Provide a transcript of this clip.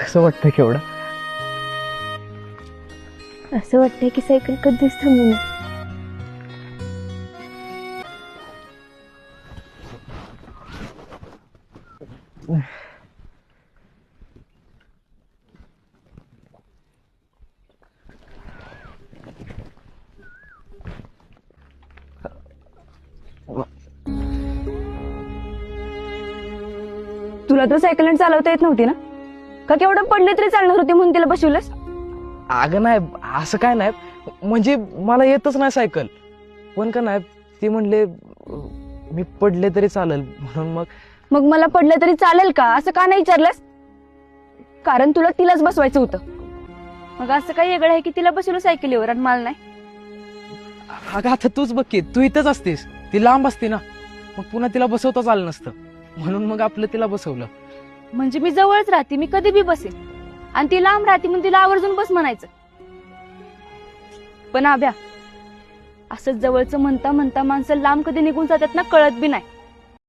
कसं वाटतं केवढं. असं वाटतंय की सायकल कधीच थांबू नये. तुला तर सायकल चालवता येत नव्हती ना? का केवढं पडले तरी चालणार होते म्हणून तिला बसवलंस? अगं नाही असं काय नाही. म्हणजे मला येतच नाही सायकल. पण का नाही ते म्हणले मी पडले तरी चालेल. म्हणून मग मग मला पडलं तरी चालेल का? असं का नाही विचारलंस? कारण तुला तिलाच बसवायचं होतं. मग असं काही वेगळं आहे की तिला बसवलं सायकलीवर आणि मला नाही? अगं आता तूच बघ की तू इथंच असतेस. ती लांब असते ना. मग पुन्हा तिला बसवताच आलं नसतं. म्हणून मग आपलं तिला बसवलं. म्हणजे मी जवळच राहते मी कधी बी बसेन. आणि ती लांब राहते म्हणून तिला आवर्जून बस म्हणायचं. पण आभ्या असं जवळचं म्हणता म्हणता माणसं लांब कधी निघून जातात ना कळत बी नाही.